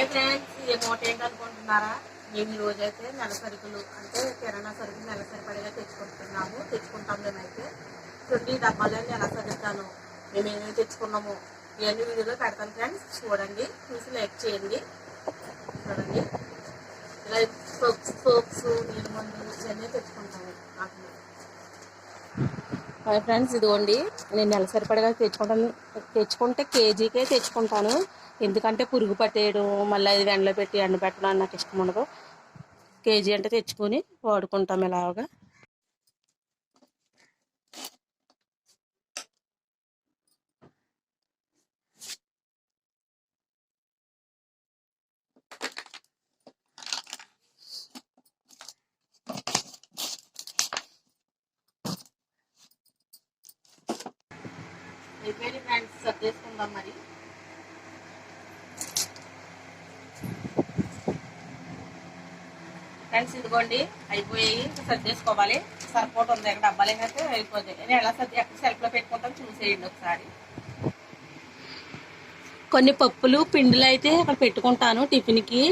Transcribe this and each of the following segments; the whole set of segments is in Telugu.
హాయ్ ఫ్రెండ్స్ ఏ మూట ఏంటి అనుకుంటున్నారా మేము రోజైతే అయితే నెల సరుకులు అంటే కిరాణా సరుకులు నెల సరిపడేలా తెచ్చుకుంటున్నాము. తెచ్చుకుంటాం మేమైతే. చూడండి డబ్బాలని ఎలా సర్దుతాను మేము ఏమేమి తెచ్చుకున్నాము? ఇవన్నీ వీడియోలో పెడతాను ఫ్రెండ్స్ చూడండి చూసి లైక్ చేయండి. చూడండి. ఇలా సోప్స్ సోప్స్ నీరు మందు ఇవన్నీ తెచ్చుకుంటాము నాకు హాయ్ ఫ్రెండ్స్ ఇదిగోండి నేను నెల సరిపడగా తెచ్చుకుంటాను. తెచ్చుకుంటే కేజీకే తెచ్చుకుంటాను. ఎందుకంటే పురుగు పట్టేయడం మళ్ళీ అది ఎండలో పెట్టి ఎండబెట్టడం అని నాకు ఇష్టం ఉండదు. కేజీ అంటే తెచ్చుకొని వాడుకుంటాం ఇలాగా అయిపోయింది ఫ్రెండ్స్ సర్దేసుకుందాం మరి. ఫ్రెండ్స్ ఇదిగోండి అయిపోయాయి. సర్ది సర్దేసుకోవాలి సరిపోటు ఉంది ఇక్కడ డబ్బాలు ఏంటంటే అయిపోతాయి. నేను ఎలా సర్ది ఎక్కడ సెల్ఫ్లో పెట్టుకుంటాం చూసేయండి ఒకసారి. కొన్ని పప్పులు పిండిలు అయితే ఇక్కడ పెట్టుకుంటాను టిఫిన్కి.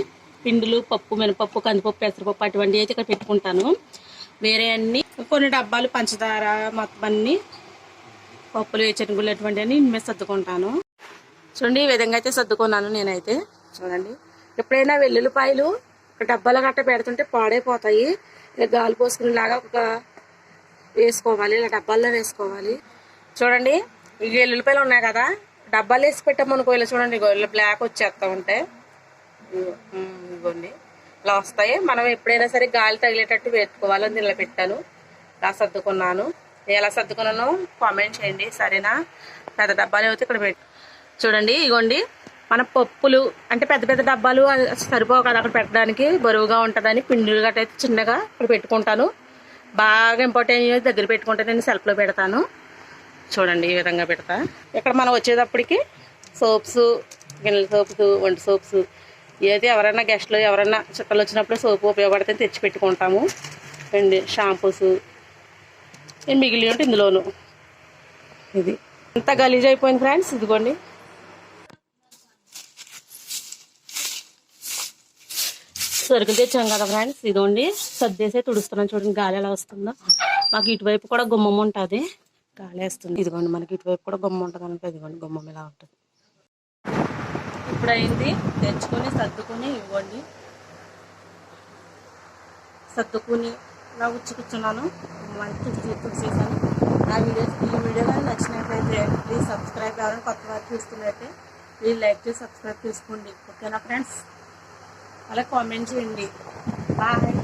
పిండిలు పప్పు మినపప్పు కందిపప్పు పెసరపప్పు అటువంటివి అయితే ఇక్కడ పెట్టుకుంటాను. వేరే అన్ని కొన్ని డబ్బాలు పంచదార మొత్తం అన్ని పప్పులు చెనుగులు అటువంటివన్నీ ఇన్మే సర్దుకుంటాను. చూడండి ఈ విధంగా అయితే సర్దుకున్నాను నేనైతే. చూడండి ఎప్పుడైనా వెల్లుల్లిపాయలు డబ్బాలు గట్ట పెడుతుంటే పాడైపోతాయి. ఇలా గాలి పోసుకునేలాగా ఒక వేసుకోవాలి. ఇలా డబ్బాల్లో వేసుకోవాలి. చూడండి ఈ వెల్లుల్లిపాయలు ఉన్నాయి కదా. డబ్బాలు వేసి పెట్టామనుకో ఇలా చూడండి ఇగో ఇలా బ్లాక్ వచ్చేస్తా ఉంటాయి ఇగోండి. ఇలా వస్తాయి. మనం ఎప్పుడైనా సరే గాలి తగిలేటట్టు పెట్టుకోవాలని ఇలా పెట్టాను. ఇలా సర్దుకున్నాను. ఎలా సర్దుకున్నానో కామెంట్ చేయండి. సరేనా? పెద్ద డబ్బాలు అయితే ఇక్కడ పెట్టు. చూడండి ఇగోండి. మన పప్పులు అంటే పెద్ద పెద్ద డబ్బాలు అది సరిపోవు కదా అక్కడ పెట్టడానికి. బరువుగా ఉంటుందని పిండిలు గట్ట అయితే చిన్నగా ఇక్కడ పెట్టుకుంటాను. బాగా ఇంపార్టెంట్ దగ్గర పెట్టుకుంటే నేను సెల్ఫ్లో పెడతాను. చూడండి ఈ విధంగా పెడతా. ఇక్కడ మనం వచ్చేటప్పటికి సోప్స్ గిన్నెల సోప్స్ వంట సోప్స్ ఏదైతే ఎవరైనా గెస్ట్లు ఎవరైనా చుట్టాలు వచ్చినప్పుడు సోపు ఉపయోగపడితే తెచ్చి పెట్టుకుంటాము. అండి షాంపూస్ మిగిలి ఉంటే ఇందులోను. ఇది. అంత గలీజ్ అయిపోయింది ఫ్రెండ్స్ ఇదిగోండి. సరుకులు తెచ్చాం కదా ఫ్రెండ్స్ ఇదిగోండి సర్దేసే తుడుస్తున్నాం చూడండి గాలి ఎలా వస్తుందో. మాకు ఇటువైపు కూడా గుమ్మం ఉంటుంది. గాలి వేస్తుంది. ఇదిగోండి మనకి ఇటువైపు కూడా గుమ్మం ఉంటుంది కనుక ఇదిగోండి గుమ్మం ఇలా ఉంటుంది. ఇప్పుడు అయింది తెచ్చుకొని సర్దుకొని ఇవ్వండి. సర్దుకుని ఇలా ఉచ్చి కూర్చున్నాను. మంచి చూసేసాను నా వీడియోస్ ఈ వీడియో కానీ నచ్చినట్లయితే ప్లీజ్ సబ్స్క్రైబ్ ఎవరైనా కొత్త వారు చూస్తున్నట్టే ప్లీజ్ లైక్ చేసి సబ్స్క్రైబ్ చేసుకోండి. ఓకేనా ఫ్రెండ్స్ అలా కామెంట్ చేయండి. బాయ్